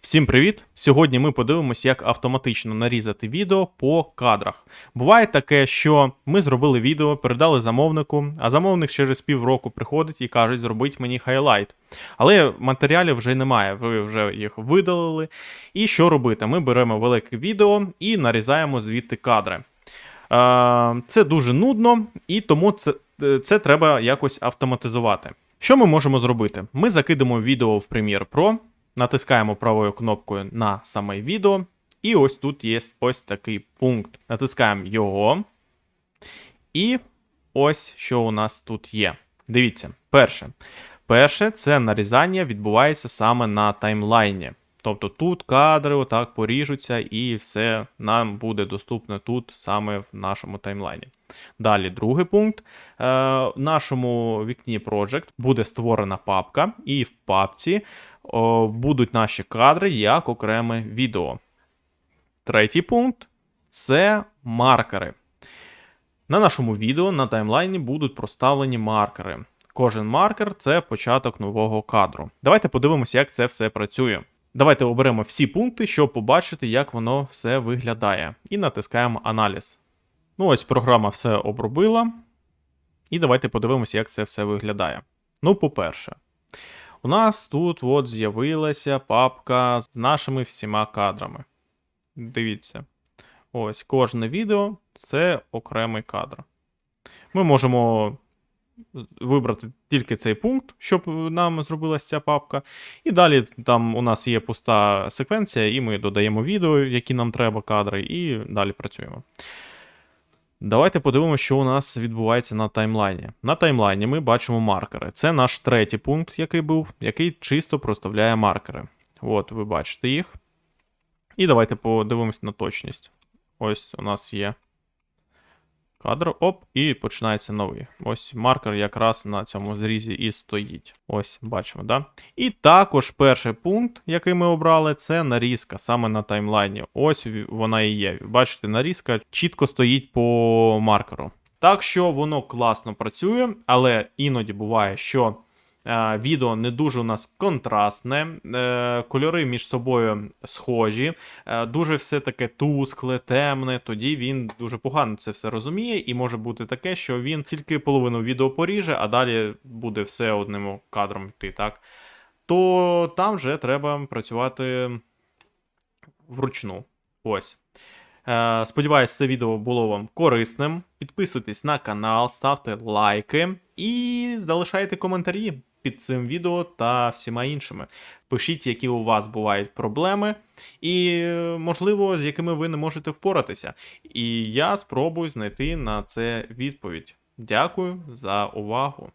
Всім привіт! Сьогодні ми подивимось, як автоматично нарізати відео по кадрах. Буває таке, що ми зробили відео, передали замовнику, а замовник через півроку приходить і каже, зробіть мені хайлайт. Але матеріалів вже немає, ви вже їх видалили. І що робити? Ми беремо велике відео і нарізаємо звідти кадри. Е, Це дуже нудно, і тому це, це треба якось автоматизувати. Що ми можемо зробити? Ми закидемо відео в Premiere Pro, натискаємо правою кнопкою на саме відео, і ось тут є ось такий пункт. Натискаємо його. І ось що у нас тут є. Дивіться, перше. Перше, це нарізання відбувається саме на таймлайні. Тобто тут кадри отак поріжуться, і все нам буде доступно тут, саме в нашому таймлайні. Далі, другий пункт. Е, в нашому вікні Project буде створена папка, і в папці о, будуть наші кадри як окреме відео. Третій пункт це маркери. На нашому відео на таймлайні будуть проставлені маркери. Кожен маркер це початок нового кадру. Давайте подивимося, як це все працює. Давайте оберемо всі пункти, щоб побачити, як воно все виглядає. І натискаємо аналіз. Ну, ось програма все обробила. І давайте подивимося, як це все виглядає. Ну, по-перше, у нас тут от з'явилася папка з нашими всіма кадрами. Дивіться. Ось кожне відео це окремий кадр. Ми можемо вибрати тільки цей пункт, щоб нам зробилася ця папка. І далі там у нас є пуста секвенція, і ми додаємо відео, які нам треба кадри, і далі працюємо. Давайте подивимося, що у нас відбувається на таймлайні. На таймлайні ми бачимо маркери. Це наш третій пункт, який був, який чисто проставляє маркери. От, ви бачите їх. І давайте подивимось на точність. Ось у нас є кадр, оп, і починається новий. Ось маркер якраз на цьому зрізі і стоїть. Ось, бачимо, да? І також перший пункт, який ми обрали, це нарізка саме на таймлайні. Ось вона і є. Бачите, нарізка чітко стоїть по маркеру. Так що воно класно працює, але іноді буває, що відео не дуже у нас контрастне, е, кольори між собою схожі, е, дуже все таке тускле, темне. Тоді він дуже погано це все розуміє, і може бути таке, що він тільки половину відео поріже, а далі буде все одним кадром йти, так? То там вже треба працювати вручну. Ось. Е, Сподіваюсь, це відео було вам корисним. Підписуйтесь на канал, ставте лайки і залишайте коментарі під цим відео та всіма іншими. Пишіть, які у вас бувають проблеми, і, можливо, з якими ви не можете впоратися. І я спробую знайти на це відповідь. Дякую за увагу.